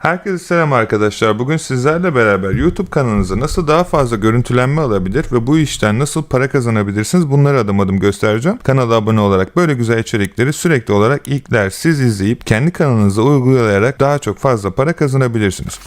Herkese selam arkadaşlar. Bugün sizlerle beraber YouTube kanalınıza nasıl daha fazla görüntülenme alabilir ve bu işten nasıl para kazanabilirsiniz bunları adım adım göstereceğim. Kanala abone olarak böyle güzel içerikleri sürekli olarak ilkler siz izleyip kendi kanalınıza uygulayarak daha çok fazla para kazanabilirsiniz.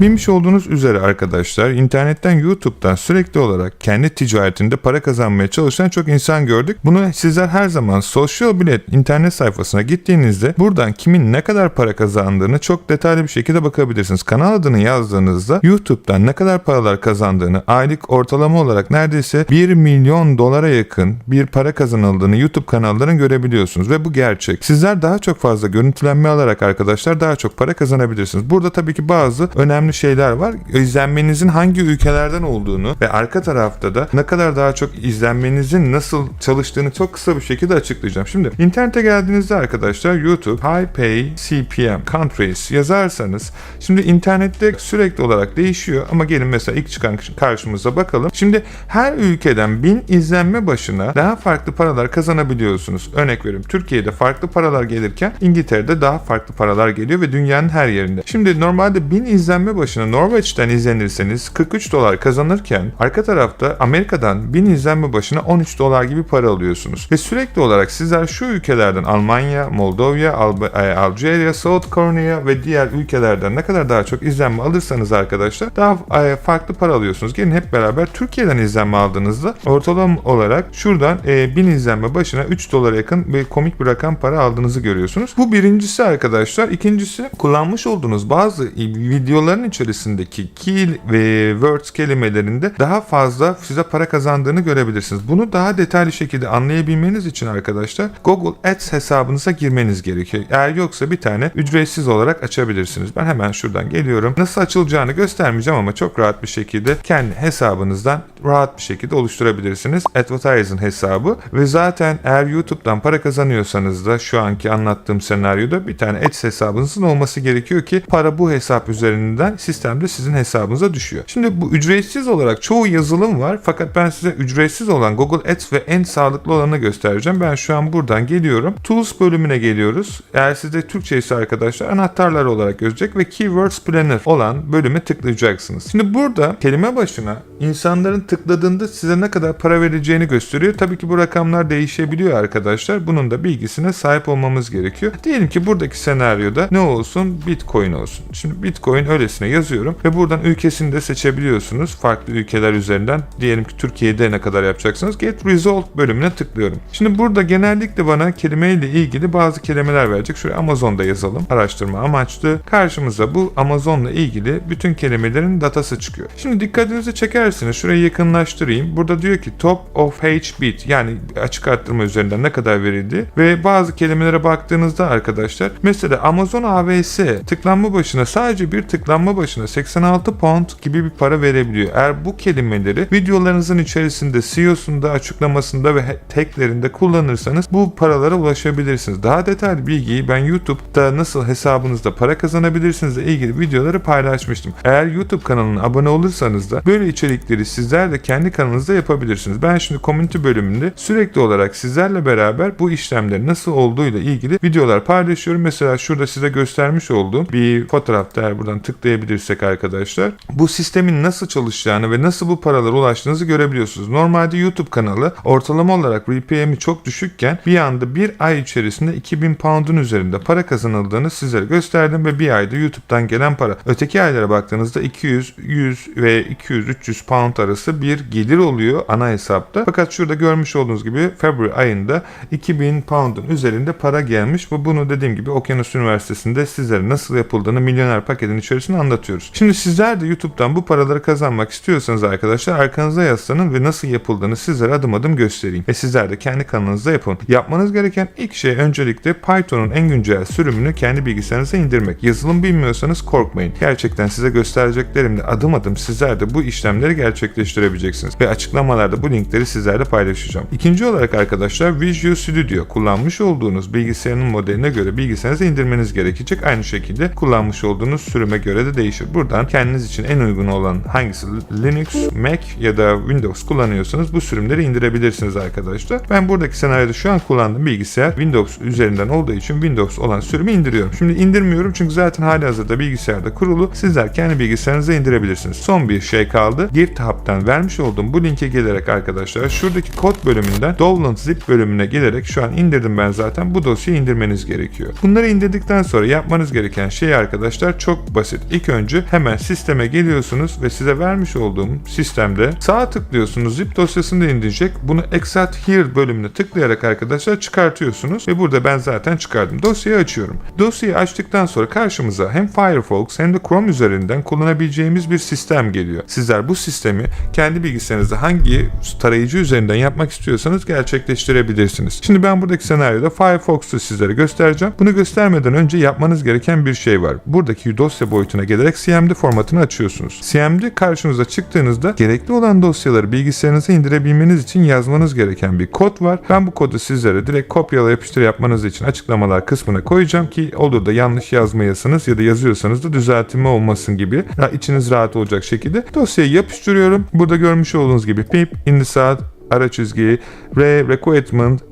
Bilmiş olduğunuz üzere arkadaşlar internetten YouTube'dan sürekli olarak kendi ticaretinde para kazanmaya çalışan çok insan gördük. Bunu sizler her zaman Social Bilet internet sayfasına gittiğinizde buradan kimin ne kadar para kazandığını çok detaylı bir şekilde bakabilirsiniz. Kanal adını yazdığınızda YouTube'dan ne kadar paralar kazandığını aylık ortalama olarak neredeyse 1 milyon dolara yakın bir para kazanıldığını YouTube kanallarının görebiliyorsunuz ve bu gerçek. Sizler daha çok fazla görüntülenme alarak arkadaşlar daha çok para kazanabilirsiniz. Burada tabii ki bazı önemli şeyler var. İzlenmenizin hangi ülkelerden olduğunu ve arka tarafta da ne kadar daha çok izlenmenizin nasıl çalıştığını çok kısa bir şekilde açıklayacağım. Şimdi internete geldiğinizde arkadaşlar YouTube High Pay CPM Countries yazarsanız şimdi internette sürekli olarak değişiyor ama gelin mesela ilk çıkan karşımıza bakalım. Şimdi her ülkeden 1000 izlenme başına daha farklı paralar kazanabiliyorsunuz. Örnek veriyorum Türkiye'de farklı paralar gelirken İngiltere'de daha farklı paralar geliyor ve dünyanın her yerinde. Şimdi normalde 1000 izlenme başına Norveç'ten izlenirseniz 43 dolar kazanırken arka tarafta Amerika'dan 1000 izlenme başına 13 dolar gibi para alıyorsunuz. Ve sürekli olarak sizler şu ülkelerden Almanya, Moldova, Alb- e, Algeria, South Korea ve diğer ülkelerden ne kadar daha çok izlenme alırsanız arkadaşlar daha e, farklı para alıyorsunuz. Gelin hep beraber Türkiye'den izlenme aldığınızda ortalama olarak şuradan e, 1000 izlenme başına 3 dolara yakın bir komik bir rakam para aldığınızı görüyorsunuz. Bu birincisi arkadaşlar. İkincisi kullanmış olduğunuz bazı videoların içerisindeki key ve words kelimelerinde daha fazla size para kazandığını görebilirsiniz. Bunu daha detaylı şekilde anlayabilmeniz için arkadaşlar Google Ads hesabınıza girmeniz gerekiyor. Eğer yoksa bir tane ücretsiz olarak açabilirsiniz. Ben hemen şuradan geliyorum. Nasıl açılacağını göstermeyeceğim ama çok rahat bir şekilde kendi hesabınızdan rahat bir şekilde oluşturabilirsiniz. Advertising hesabı ve zaten eğer YouTube'dan para kazanıyorsanız da şu anki anlattığım senaryoda bir tane Ads hesabınızın olması gerekiyor ki para bu hesap üzerinden sistemde sizin hesabınıza düşüyor. Şimdi bu ücretsiz olarak çoğu yazılım var fakat ben size ücretsiz olan Google Ads ve en sağlıklı olanı göstereceğim. Ben şu an buradan geliyorum. Tools bölümüne geliyoruz. Eğer sizde Türkçe ise arkadaşlar anahtarlar olarak gözecek ve Keywords Planner olan bölüme tıklayacaksınız. Şimdi burada kelime başına insanların tıkladığında size ne kadar para vereceğini gösteriyor. Tabii ki bu rakamlar değişebiliyor arkadaşlar. Bunun da bilgisine sahip olmamız gerekiyor. Diyelim ki buradaki senaryoda ne olsun? Bitcoin olsun. Şimdi Bitcoin öylesine yazıyorum ve buradan ülkesini de seçebiliyorsunuz. Farklı ülkeler üzerinden. Diyelim ki Türkiye'de ne kadar yapacaksınız? Get Result bölümüne tıklıyorum. Şimdi burada genellikle bana kelimeyle ilgili bazı kelimeler verecek. Şuraya Amazon'da yazalım. Araştırma amaçlı. Karşımıza bu Amazon'la ilgili bütün kelimelerin datası çıkıyor. Şimdi dikkatinizi çekersiniz. Şurayı yakınlaştırayım. Burada diyor ki top of HBit yani açık arttırma üzerinden ne kadar verildi ve bazı kelimelere baktığınızda arkadaşlar mesela Amazon AWS tıklanma başına sadece bir tıklanma başına 86 pound gibi bir para verebiliyor. Eğer bu kelimeleri videolarınızın içerisinde CEO'sunda açıklamasında ve taglerinde kullanırsanız bu paralara ulaşabilirsiniz. Daha detaylı bilgiyi ben YouTube'da nasıl hesabınızda para kazanabilirsiniz ile ilgili videoları paylaşmıştım. Eğer YouTube kanalına abone olursanız da böyle içerikleri sizler de kendi kanalınızda yapabilirsiniz. Ben şimdi community bölümünde sürekli olarak sizlerle beraber bu işlemlerin nasıl olduğuyla ilgili videolar paylaşıyorum. Mesela şurada size göstermiş olduğum bir fotoğrafta buradan tıklayabilirsek arkadaşlar bu sistemin nasıl çalışacağını ve nasıl bu paralara ulaştığınızı görebiliyorsunuz. Normalde YouTube kanalı ortalama olarak RPM'i çok düşükken bir anda bir ay içerisinde 2000 pound'un üzerinde para kazanıldığını sizlere gösterdim ve bir ayda YouTube'dan gelen para. Öteki aylara baktığınızda 200, 100 ve 200-300 pound arası bir gelir oluyor ana hesapta. Fakat şurada görmüş olduğunuz gibi February ayında 2000 pound'un üzerinde para gelmiş ve bunu dediğim gibi Okyanus Üniversitesi'nde sizlere nasıl yapıldığını milyoner paketin içerisinde anlatıyoruz. Şimdi sizler de YouTube'dan bu paraları kazanmak istiyorsanız arkadaşlar arkanıza yaslanın ve nasıl yapıldığını sizlere adım adım göstereyim. Ve sizler de kendi kanalınızda yapın. Yapmanız gereken ilk şey öncelikle Python'un en güncel sürümünü kendi bilgisayarınıza indirmek. Yazılım bilmiyorsanız korkmayın. Gerçekten size göstereceklerimle adım adım sizler de bu işlemleri gerçekleştirebileceksiniz. Ve açıklamalarda bu linkleri sizlerle paylaşacağım. İkinci olarak arkadaşlar Visual Studio kullanmış olduğunuz bilgisayarın modeline göre bilgisayarınıza indirmeniz gerekecek. Aynı şekilde kullanmış olduğunuz sürüme göre de değişir. Buradan kendiniz için en uygun olan hangisi Linux, Mac ya da Windows kullanıyorsanız bu sürümleri indirebilirsiniz arkadaşlar. Ben buradaki senaryoda şu an kullandığım bilgisayar Windows üzerinden olduğu için Windows olan sürümü indiriyorum. Şimdi indirmiyorum çünkü zaten hali hazırda bilgisayarda kurulu. Sizler kendi bilgisayarınıza indirebilirsiniz. Son bir şey kaldı. GitHub'tan vermiş olduğum bu linke gelerek arkadaşlar şuradaki kod bölümünden download zip bölümüne gelerek şu an indirdim ben zaten bu dosyayı indirmeniz gerekiyor. Bunları indirdikten sonra yapmanız gereken şey arkadaşlar çok basit. İlk önce hemen sisteme geliyorsunuz ve size vermiş olduğum sistemde sağa tıklıyorsunuz zip dosyasını indirecek. Bunu Extract Here bölümüne tıklayarak arkadaşlar çıkartıyorsunuz ve burada ben zaten çıkardım. Dosyayı açıyorum. Dosyayı açtıktan sonra karşımıza hem Firefox hem de Chrome üzerinden kullanabileceğimiz bir sistem geliyor. Sizler bu sistemi kendi bilgisayarınızda hangi tarayıcı üzerinden yapmak istiyorsanız gerçekleştirebilirsiniz. Şimdi ben buradaki senaryoda Firefox'u sizlere göstereceğim. Bunu göstermeden önce yapmanız gereken bir şey var. Buradaki dosya boyutuna gelerek CMD formatını açıyorsunuz. CMD karşınıza çıktığınızda gerekli olan dosyaları bilgisayarınıza indirebilmeniz için yazmanız gereken bir kod var. Ben bu kodu sizlere direkt kopyala yapıştır yapmanız için açıklamalar kısmına koyacağım ki olur da yanlış yazmayasınız ya da yazıyorsanız da düzeltme olmasın gibi içiniz rahat olacak şekilde dosyayı yapıştırıyorum. Burada görmüş olduğunuz gibi pip in the side ara çizgi re requirement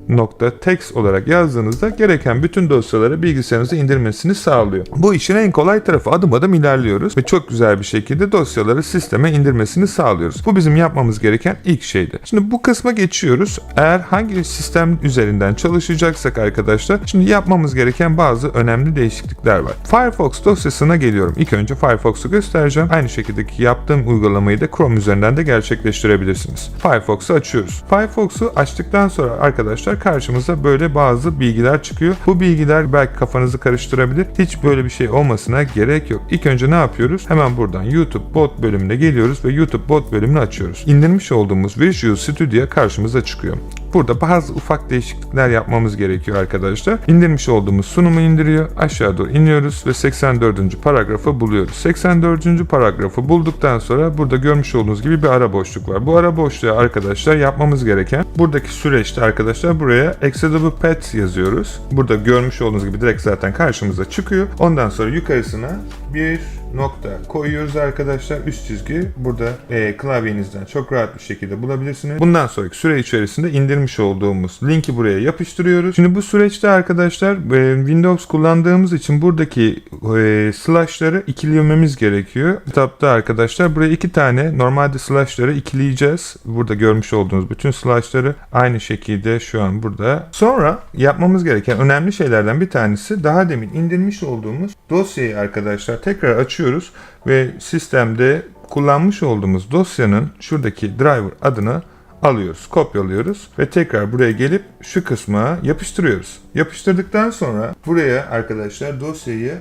text olarak yazdığınızda gereken bütün dosyaları bilgisayarınıza indirmesini sağlıyor. Bu işin en kolay tarafı adım adım ilerliyoruz ve çok güzel bir şekilde dosyaları sisteme indirmesini sağlıyoruz. Bu bizim yapmamız gereken ilk şeydi. Şimdi bu kısma geçiyoruz. Eğer hangi sistem üzerinden çalışacaksak arkadaşlar şimdi yapmamız gereken bazı önemli değişiklikler var. Firefox dosyasına geliyorum. İlk önce Firefox'u göstereceğim. Aynı şekildeki yaptığım uygulamayı da Chrome üzerinden de gerçekleştirebilirsiniz. Firefox'u açıyoruz. Firefox'u açtıktan sonra arkadaşlar karşımıza böyle bazı bilgiler çıkıyor. Bu bilgiler belki kafanızı karıştırabilir. Hiç böyle bir şey olmasına gerek yok. İlk önce ne yapıyoruz? Hemen buradan YouTube bot bölümüne geliyoruz ve YouTube bot bölümünü açıyoruz. İndirmiş olduğumuz Visual Studio karşımıza çıkıyor. Burada bazı ufak değişiklikler yapmamız gerekiyor arkadaşlar. İndirmiş olduğumuz sunumu indiriyor. Aşağı doğru iniyoruz ve 84. paragrafı buluyoruz. 84. paragrafı bulduktan sonra burada görmüş olduğunuz gibi bir ara boşluk var. Bu ara boşluğa arkadaşlar yapmamız gereken buradaki süreçte arkadaşlar buraya Executable Path yazıyoruz. Burada görmüş olduğunuz gibi direkt zaten karşımıza çıkıyor. Ondan sonra yukarısına bir nokta koyuyoruz arkadaşlar. Üst çizgi burada e, klavyenizden çok rahat bir şekilde bulabilirsiniz. Bundan sonraki süre içerisinde indirmiş olduğumuz linki buraya yapıştırıyoruz. Şimdi bu süreçte arkadaşlar e, Windows kullandığımız için buradaki e, slashları ikilememiz gerekiyor. Kitapta arkadaşlar buraya iki tane normalde slashları ikileyeceğiz. Burada görmüş olduğunuz bütün slashları aynı şekilde şu an burada. Sonra yapmamız gereken önemli şeylerden bir tanesi daha demin indirmiş olduğumuz dosyayı arkadaşlar tekrar açıyoruz ve sistemde kullanmış olduğumuz dosyanın şuradaki driver adını alıyoruz, kopyalıyoruz ve tekrar buraya gelip şu kısma yapıştırıyoruz. Yapıştırdıktan sonra buraya arkadaşlar dosyayı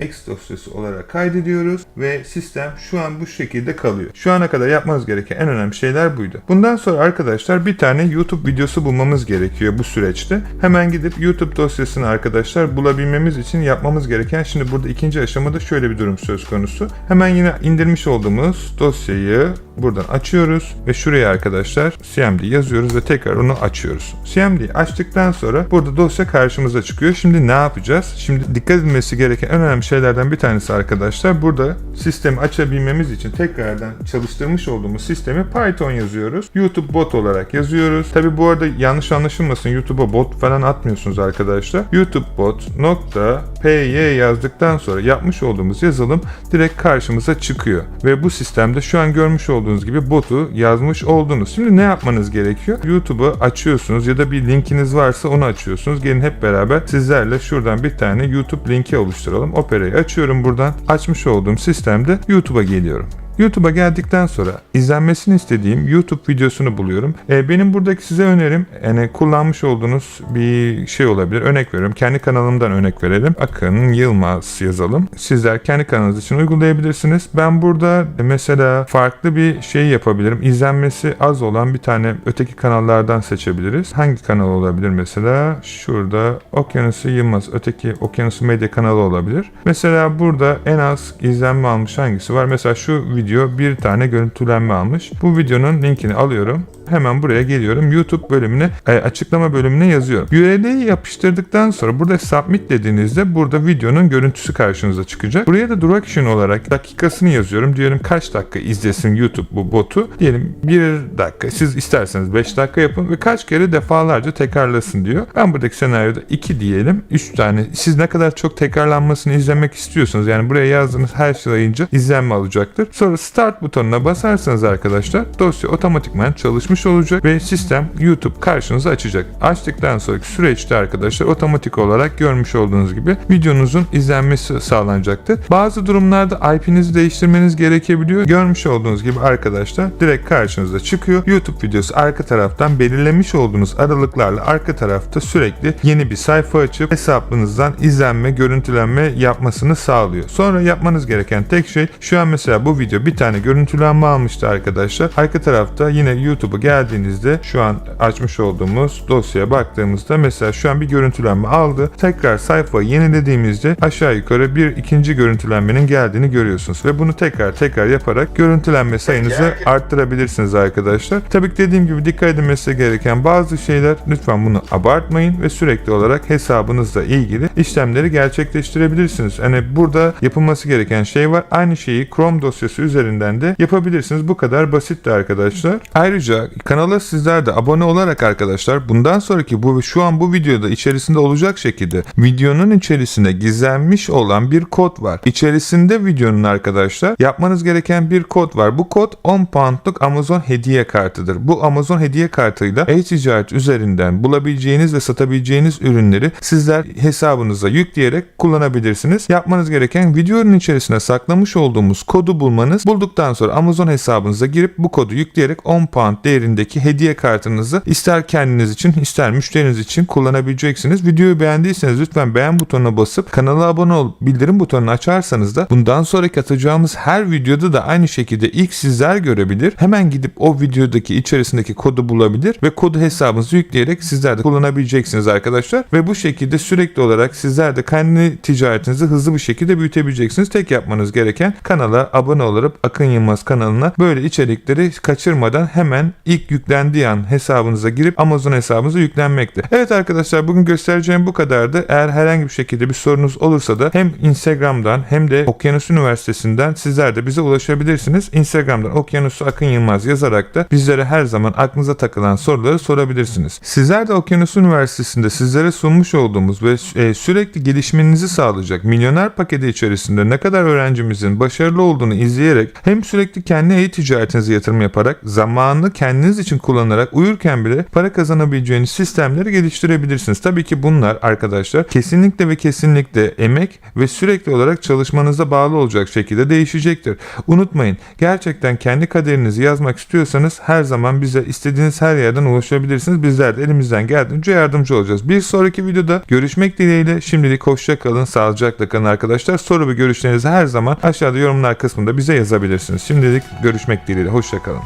X dosyası olarak kaydediyoruz ve sistem şu an bu şekilde kalıyor. Şu ana kadar yapmanız gereken en önemli şeyler buydu. Bundan sonra arkadaşlar bir tane YouTube videosu bulmamız gerekiyor bu süreçte. Hemen gidip YouTube dosyasını arkadaşlar bulabilmemiz için yapmamız gereken şimdi burada ikinci aşamada şöyle bir durum söz konusu. Hemen yine indirmiş olduğumuz dosyayı buradan açıyoruz ve şuraya arkadaşlar CMD yazıyoruz ve tekrar onu açıyoruz. CMD açtıktan sonra burada dosya karşımıza çıkıyor. Şimdi ne yapacağız? Şimdi dikkat edilmesi gereken en önemli şeylerden bir tanesi arkadaşlar burada sistemi açabilmemiz için tekrardan çalıştırmış olduğumuz sistemi Python yazıyoruz. YouTube bot olarak yazıyoruz. Tabi bu arada yanlış anlaşılmasın YouTube'a bot falan atmıyorsunuz arkadaşlar. YouTube bot nokta py yazdıktan sonra yapmış olduğumuz yazılım direkt karşımıza çıkıyor. Ve bu sistemde şu an görmüş olduğunuz gibi botu yazmış oldunuz. Şimdi ne yapmanız gerekiyor? YouTube'u açıyorsunuz ya da bir linkiniz varsa onu açıyorsunuz. Gelin hep beraber sizlerle şuradan bir tane YouTube linki oluşturalım. Opera'yı açıyorum buradan. Açmış olduğum sistemde YouTube'a geliyorum. YouTube'a geldikten sonra izlenmesini istediğim YouTube videosunu buluyorum. E, benim buradaki size önerim yani kullanmış olduğunuz bir şey olabilir. Örnek veriyorum. Kendi kanalımdan örnek verelim. Akın Yılmaz yazalım. Sizler kendi kanalınız için uygulayabilirsiniz. Ben burada mesela farklı bir şey yapabilirim. İzlenmesi az olan bir tane öteki kanallardan seçebiliriz. Hangi kanal olabilir mesela? Şurada Okyanusu Yılmaz. Öteki Okyanusu Medya kanalı olabilir. Mesela burada en az izlenme almış hangisi var? Mesela şu video video bir tane görüntülenme almış. Bu videonun linkini alıyorum Hemen buraya geliyorum. YouTube bölümüne e, açıklama bölümüne yazıyorum. URL'yi yapıştırdıktan sonra burada submit dediğinizde burada videonun görüntüsü karşınıza çıkacak. Buraya da duration olarak dakikasını yazıyorum. Diyorum kaç dakika izlesin YouTube bu botu. Diyelim 1 dakika. Siz isterseniz 5 dakika yapın ve kaç kere defalarca tekrarlasın diyor. Ben buradaki senaryoda 2 diyelim. 3 tane. Siz ne kadar çok tekrarlanmasını izlemek istiyorsanız yani buraya yazdığınız her sayınca izlenme alacaktır. Sonra start butonuna basarsanız arkadaşlar dosya otomatikman çalışmış olacak ve sistem YouTube karşınıza açacak. Açtıktan sonraki süreçte arkadaşlar otomatik olarak görmüş olduğunuz gibi videonuzun izlenmesi sağlanacaktır. Bazı durumlarda IP'nizi değiştirmeniz gerekebiliyor. Görmüş olduğunuz gibi arkadaşlar direkt karşınıza çıkıyor. YouTube videosu arka taraftan belirlemiş olduğunuz aralıklarla arka tarafta sürekli yeni bir sayfa açıp hesabınızdan izlenme, görüntülenme yapmasını sağlıyor. Sonra yapmanız gereken tek şey şu an mesela bu video bir tane görüntülenme almıştı arkadaşlar. Arka tarafta yine YouTube'a geldiğinizde şu an açmış olduğumuz dosyaya baktığımızda mesela şu an bir görüntülenme aldı. Tekrar sayfayı yenilediğimizde aşağı yukarı bir ikinci görüntülenmenin geldiğini görüyorsunuz ve bunu tekrar tekrar yaparak görüntülenme sayınızı arttırabilirsiniz arkadaşlar. Tabii ki dediğim gibi dikkat edilmesi gereken bazı şeyler lütfen bunu abartmayın ve sürekli olarak hesabınızla ilgili işlemleri gerçekleştirebilirsiniz. Hani burada yapılması gereken şey var. Aynı şeyi Chrome dosyası üzerinden de yapabilirsiniz. Bu kadar basitti arkadaşlar. Ayrıca kanala sizler de abone olarak arkadaşlar bundan sonraki bu şu an bu videoda içerisinde olacak şekilde videonun içerisinde gizlenmiş olan bir kod var. İçerisinde videonun arkadaşlar yapmanız gereken bir kod var. Bu kod 10 poundluk Amazon hediye kartıdır. Bu Amazon hediye kartıyla e-ticaret üzerinden bulabileceğiniz ve satabileceğiniz ürünleri sizler hesabınıza yükleyerek kullanabilirsiniz. Yapmanız gereken videonun içerisine saklamış olduğumuz kodu bulmanız. Bulduktan sonra Amazon hesabınıza girip bu kodu yükleyerek 10 pound değerindeki hediye kartınızı ister kendiniz için ister müşteriniz için kullanabileceksiniz. Videoyu beğendiyseniz lütfen beğen butonuna basıp kanala abone ol, bildirim butonunu açarsanız da bundan sonraki atacağımız her videoda da aynı şekilde ilk sizler görebilir. Hemen gidip o videodaki içerisindeki kodu bulabilir ve kodu hesabınıza yükleyerek sizler de kullanabileceksiniz arkadaşlar. Ve bu şekilde sürekli olarak sizler de kendi ticaretinizi hızlı bir şekilde büyütebileceksiniz. Tek yapmanız gereken kanala abone olup Akın Yılmaz kanalına böyle içerikleri kaçırmadan hemen ilk yüklendiği an hesabınıza girip Amazon hesabınıza yüklenmekte. Evet arkadaşlar bugün göstereceğim bu kadardı. Eğer herhangi bir şekilde bir sorunuz olursa da hem Instagram'dan hem de Okyanus Üniversitesi'nden sizler de bize ulaşabilirsiniz. Instagram'dan Okyanus Akın Yılmaz yazarak da bizlere her zaman aklınıza takılan soruları sorabilirsiniz. Sizler de Okyanus Üniversitesi'nde sizlere sunmuş olduğumuz ve e, sürekli gelişmenizi sağlayacak milyoner paketi içerisinde ne kadar öğrencimizin başarılı olduğunu izleyerek hem sürekli kendi e-ticaretinize yatırım yaparak zamanını kendiniz için kullanarak uyurken bile para kazanabileceğiniz sistemleri geliştirebilirsiniz. Tabii ki bunlar arkadaşlar kesinlikle ve kesinlikle emek ve sürekli olarak çalışmanıza bağlı olacak şekilde değişecektir. Unutmayın gerçekten kendi kaderinizi yazmak istiyorsanız her zaman bize istediğiniz her yerden ulaşabilirsiniz. Bizler de elimizden geldiğince yardımcı olacağız. Bir sonraki videoda görüşmek dileğiyle şimdilik hoşça kalın, sağlıcakla kalın arkadaşlar. Soru ve görüşlerinizi her zaman aşağıda yorumlar kısmında bize yazabilirsiniz. Şimdilik görüşmek dileğiyle hoşça kalın.